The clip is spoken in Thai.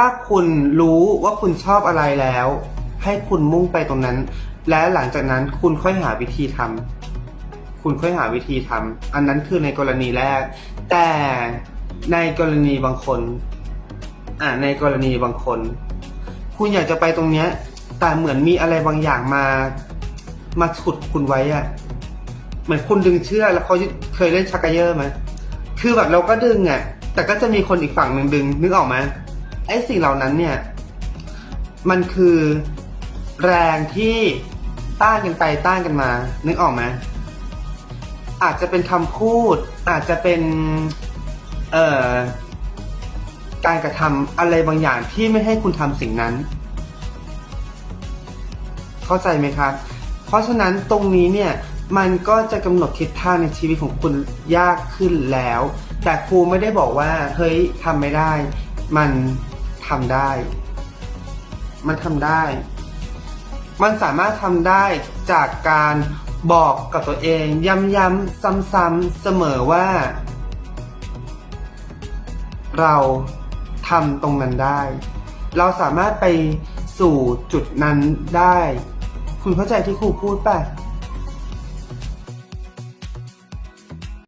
ถ้าคุณรู้ว่าคุณชอบอะไรแล้ว ให้คุณมุ่งไปตรงนั้น และหลังจากนั้นคุณค่อยหาวิธีทำคุณค่อยหาวิธีทำอันนั้นคือในกรณีแรก แต่ในกรณีบางคน อ่าในกรณีบางคน คุณอยากจะไปตรงเนี้ย แต่เหมือนมีอะไรบางอย่างมา มาฉุดคุณไว้อะเหมือนคุณดึงเชือกแล้วเขาเคยเล่นชักกระเยอะไหมคือแบบเราก็ดึงอะแต่ก็จะมีคนอีกฝั่งหนึ่งดึงนึกออกไหม ไอ้สิ่งเหล่านั้นเนี่ย มันคือแรงที่ต้านกันไปต้านกันมา นึกออกไหมอาจจะเป็นคำพูด อาจจะเป็น เอ่อ การกระทำอะไรบางอย่างที่ไม่ให้คุณทำสิ่งนั้น เข้าใจไหมครับ เพราะฉะนั้นตรงนี้เนี่ยมันก็จะกำหนดทิศทางในชีวิตของคุณยากขึ้นแล้ว แต่ครูไม่ได้บอกว่า เฮ้ยทำไม่ได้ มัน ทำได้ มันทำได้ มันสามารถทำได้จากการบอกกับตัวเอง ย้ำๆซ้ำๆเสมอว่า เราทำตรงนั้นได้ เราสามารถไปสู่จุดนั้นได้ คุณเข้าใจที่ครูพูดป่ะ